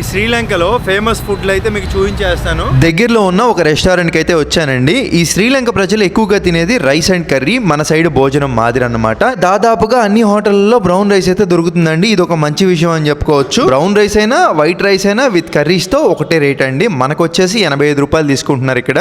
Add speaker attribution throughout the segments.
Speaker 1: ఈ శ్రీలంకలో ఫేమస్ ఫుడ్లు అయితే మీకు చూపించేస్తాను.
Speaker 2: దగ్గరలో ఉన్న ఒక రెస్టారెంట్కి అయితే వచ్చానండి. ఈ శ్రీలంక ప్రజలు ఎక్కువగా తినేది రైస్ అండ్ కర్రీ మన సైడ్ భోజనం మాదిరి అన్నమాట. దాదాపుగా అన్ని హోటల్లో బ్రౌన్ రైస్ అయితే దొరుకుతుందండి. ఇది ఒక మంచి విషయం అని చెప్పుకోవచ్చు. బ్రౌన్ రైస్ అయినా వైట్ రైస్ అయినా విత్ కర్రీస్తో ఒకటే రేట్ అండి. మనకు వచ్చేసి ఎనభై ఐదు రూపాయలు తీసుకుంటున్నారు ఇక్కడ.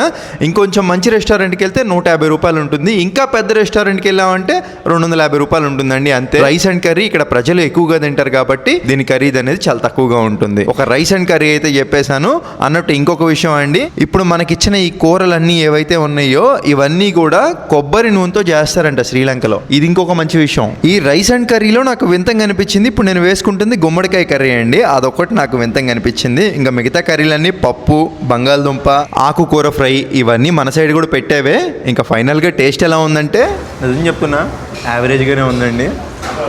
Speaker 2: ఇంకొంచెం మంచి రెస్టారెంట్కి వెళ్తే నూట యాభై రూపాయలు ఉంటుంది. ఇంకా పెద్ద రెస్టారెంట్కి వెళ్ళామంటే రెండు వందల యాభై రూపాయలు ఉంటుందండి అంతే. రైస్ అండ్ కర్రీ ఇక్కడ ప్రజలు ఎక్కువగా తింటారు కాబట్టి దీని ఖరీదు అనేది చాలా తక్కువగా ఉంటుంది. ఒక రైస్ అండ్ కర్రీ అయితే చెప్పేశాను. అన్నట్టు ఇంకొక విషయం అండి. ఇప్పుడు మనకిచ్చిన ఈ కూరలన్నీ ఏవైతే ఉన్నాయో ఇవన్నీ కూడా కొబ్బరి నూనెతో చేస్తారంట శ్రీలంకలో. ఇది ఇంకొక మంచి విషయం. ఈ రైస్ అండ్ కర్రీలో నాకు వింతంగా అనిపించింది. ఇప్పుడు నేను వేసుకుంటుంది గుమ్మడికాయ కర్రీ అండి. అదొకటి నాకు వింతంగా అనిపించింది. ఇంకా మిగతా కర్రీలన్నీ పప్పు బంగాళదుంప ఆకుకూర ఫ్రై ఇవన్నీ మన సైడ్ కూడా పెట్టేవే. ఇంకా ఫైనల్గా టేస్ట్ ఎలా ఉందంటే? నిజం చెప్తున్నా యావరేజ్గానే ఉందండి.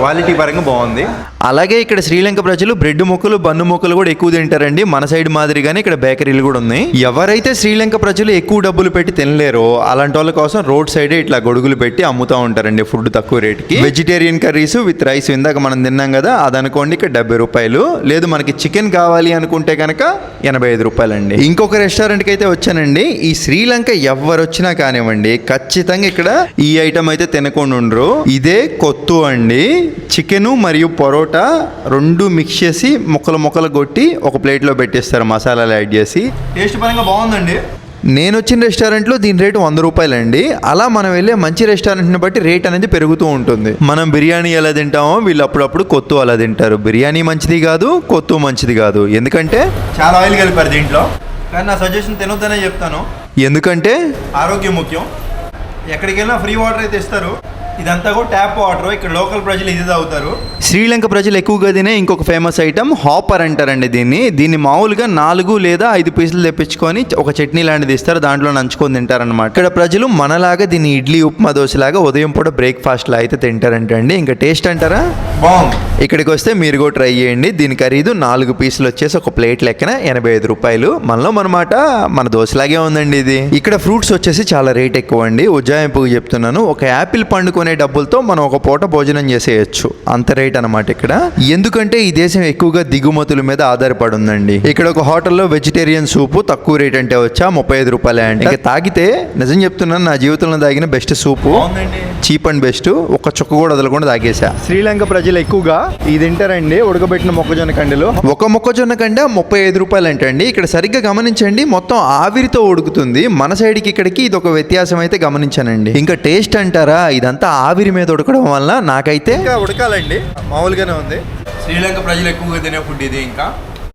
Speaker 2: క్వాలిటీ పరంగా బాగుంది. అలాగే ఇక్కడ శ్రీలంక ప్రజలు బ్రెడ్ ముక్కలు బన్ను ముక్కలు కూడా ఎక్కువ తింటారండి. మన సైడ్ మాదిరిగానే ఇక్కడ బేకరీలు కూడా ఉన్నాయి. ఎవరైతే శ్రీలంక ప్రజలు ఎక్కువ డబ్బులు పెట్టి తినలేరో అలాంటి వాళ్ళ కోసం రోడ్ సైడ్ ఇట్లా గొడుగులు పెట్టి అమ్ముతా ఉంటారండి ఫుడ్ తక్కువ రేట్కి. వెజిటేరియన్ కర్రీస్ విత్ రైస్ ఇందాక మనం తిన్నాం కదా అది అనుకోండి ఇక్కడ డెబ్బై రూపాయలు. లేదు మనకి చికెన్ కావాలి అనుకుంటే కనుక ఎనభై ఐదు రూపాయలండి. ఇంకొక రెస్టారెంట్కి అయితే వచ్చానండి. ఈ శ్రీలంక ఎవరు వచ్చినా కానివ్వండి ఖచ్చితంగా ఇక్కడ ఈ ఐటమ్ అయితే తినకుండా ఉండరు. ఇదే కొత్తు అండి. చికెను మరియు పొరోటా రెండు మిక్స్ చేసి ముక్కలు ముక్కలు కొట్టి ఒక ప్లేట్లో పెట్టేస్తారు మసాలాలు యాడ్ చేసి.
Speaker 1: టేస్ట్ పరంగా బాగుందండి.
Speaker 2: నేను వచ్చిన రెస్టారెంట్లో దీని రేటు వంద రూపాయలండి. అలా మనం వెళ్ళే మంచి రెస్టారెంట్ని బట్టి రేట్ అనేది పెరుగుతూ ఉంటుంది. మనం బిర్యానీ ఎలా తింటామో వీళ్ళు అప్పుడప్పుడు కొత్తు అలా తింటారు. బిర్యానీ మంచిది కాదు కొత్తు మంచిది కాదు. ఎందుకంటే?
Speaker 1: చాలా ఆయిల్ కలిపారు దీంట్లో. కానీ నా సజెషన్ తినొద్దనే చెప్తాను.
Speaker 2: ఎందుకంటే?
Speaker 1: ఆరోగ్యం ముఖ్యం. ఎక్కడికి వెళ్ళినా ఫ్రీ వాటర్ అయితే ఇస్తారు ఇదంతా కూడా ట్యాప్ వాటర్ ఇక్కడ లోకల్ ప్రజలు ఇది తాగుతారు.
Speaker 2: శ్రీలంక ప్రజలు ఎక్కువగా తినే ఇంకొక ఫేమస్ ఐటమ్ హాపర్ అంటారండి దీన్ని. దీన్ని మామూలుగా నాలుగు లేదా ఐదు పీసులు తెప్పించుకొని ఒక చట్నీ లాంటిది ఇస్తారు దాంట్లో నంచుకొని తింటారనమాట ఇక్కడ ప్రజలు మనలాగా దీన్ని ఇడ్లీ ఉప్మా దోశలాగా ఉదయం పూట బ్రేక్ఫాస్ట్ లా అయితే తింటారంట అండి ఇంకా టేస్ట్ అంటారా?
Speaker 1: బాగుంది.
Speaker 2: ఇక్కడికి వస్తే మీరు కూడా ట్రై చేయండి. దీని ఖరీదు నాలుగు పీసులు వచ్చేసి ఒక ప్లేట్ లెక్కన ఎనభై ఐదు రూపాయలు. మనలో మనమాట మన దోశలాగే ఉందండి ఇది. ఇక్కడ ఫ్రూట్స్ వచ్చేసి చాలా రేట్ ఎక్కువ అండి ఉజ్జాయింపుగా చెప్తున్నాను. ఒక యాపిల్ పండు కొనే డబ్బులతో మనం ఒక పూట భోజనం చేసేయచ్చు. అంత రేట్ అనమాట ఇక్కడ. ఎందుకంటే ఈ దేశం ఎక్కువగా దిగుమతుల మీద ఆధారపడి ఉందండి ఇక్కడ ఒక హోటల్లో వెజిటేరియన్ సూపు తక్కువ రేట్ అంటే వచ్చా? ముప్పై ఐదు రూపాయలే అంటే. ఇంకా తాగితే నిజం చెప్తున్నాను నా జీవితంలో తాగిన best soup. Cheap and best. ఒక చుక్క కూడా వదలకుండా తాగేసా.
Speaker 1: శ్రీలంక ప్రజలు ఎక్కువగా ఇది తింటారండి ఉడకబెట్టిన మొక్కజొన్న కండలు.
Speaker 2: ఒక మొక్కజొన్న కండ ముప్పై ఐదు రూపాయలు అంటండి ఇక్కడ సరిగ్గా గమనించండి మొత్తం ఆవిరితో ఉడుకుతుంది. మన సైడ్కి ఇక్కడికి ఇది ఒక వ్యత్యాసం అయితే గమనించానండి. ఇంకా టేస్ట్ అంటారా? ఇదంతా ఆవిరి మీద ఉడకడం వల్ల నాకైతే
Speaker 1: ఇంకా ఉడకాలండి. మామూలుగానే ఉంది. శ్రీలంక ప్రజలు ఎక్కువగా తినే ఫుడ్ ఇది ఇంకా.